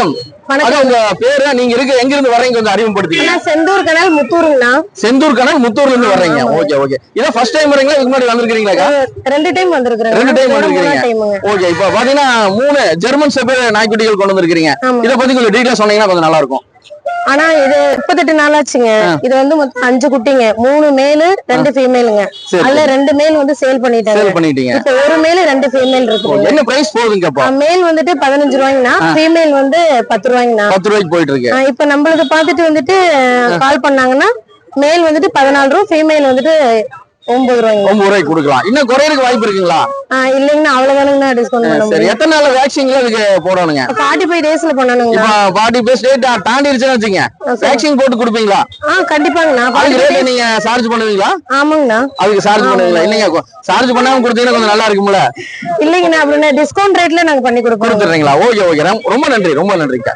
வணக்கம். உங்க பேரு நீங்க இருக்க எங்க இருந்து வர்றீங்க கொஞ்சம் அறிமுகப்படுத்தீங்க நான் செந்தூர் கனால் முத்தூருங்கண்ணா. செந்தூர் கணல் முத்தூர்ல இருந்து வர்றீங்க. Okay okay. இதான் ஃபர்ஸ்ட் டைம் வரீங்களா? இதுக்கு முன்னாடி வந்திருக்கீங்களா ரெண்டு டைம் வந்திருக்கிறேன். ரெண்டு டைம் வந்திருக்கீங்க ஓகே இப்போ பாத்தீங்கன்னா மூணு ஜெர்மன் செப்பேர் நாய்க்குட்டிகள் கொண்டு வந்திருக்கீங்க. இத பத்தி கொஞ்சம் டீடைலா சொன்னீங்கன்னா கொஞ்சம் நல்லா இருக்கும். ஆனா இது முப்பத்தெட்டு நாள் ஆச்சுங்க இது வந்து மொத்தம் அஞ்சு குட்டிங்க. மூணு மேலு ரெண்டு ஃபீமேலுங்க. அதுல ரெண்டு மேல் வந்து சேல் பண்ணிட்டாங்க. சேல் பண்ணிட்டீங்க. இப்ப ஒரு மேல் ரெண்டு ஃபீமேல் இருக்குங்க என்ன பிரைஸ் போகுதுங்க மேல் வந்துட்டு பதினஞ்சு ரூபாய்ங்கண்ணா. ஃபீமேல் வந்து பத்து ரூபாய்ங்கண்ணா. பத்து ரூபாய்க்கு போயிட்டு இருக்கு இப்ப நம்மளுக்கு பார்த்துட்டு வந்துட்டு கால் பண்ணாங்கன்னா மேல் வந்துட்டு பதினாலு ரூபா ஃபீமேல் வந்துட்டு ஒன்பது ரூபாய்ங்க ஒன்பது ரூபாய்க்கு கொடுக்கலாம். இன்னும் குறையறதுக்கு வாய்ப்பு இருக்குங்களா? இல்லைங்கண்ணா அவ்வளவுதானுங்கண்ணா டிஸ்கவுண்ட் பண்ண சரி எத்தனை நாள் வேக்சின்ல இதுக்கு போடணுங்க? ஃபார்ட்டி ஃபைவ் டேஸ்ல பண்ணணுங்கண்ணா. இப்போ ஃபார்ட்டி பேஸ் டேட் தாண்டிடுச்சுன்னு வச்சுங்க வேக்சின் போட்டு கொடுப்பீங்களா? ஆ கண்டிப்பாங்கண்ணா. அதுக்கு 45 ரேட் நீங்க சார்ஜ் பண்ணுவீங்களா? ஆமாங்கண்ணா. அதுக்கு சார்ஜ் பண்ணுவீங்களா? இல்லைங்க சார்ஜ் பண்ணாம கொடுத்தீங்கன்னா கொஞ்சம் நல்லா இருக்கும்ல? இல்லைங்கண்ணா அப்படின்னா டிஸ்கவுண்ட் ரேட்ல நாங்க பண்ணி கொடுப்போம். கொடுத்துறீங்களா ஓகே ஓகே. ரொம்ப நன்றி ரொம்ப நன்றிங்க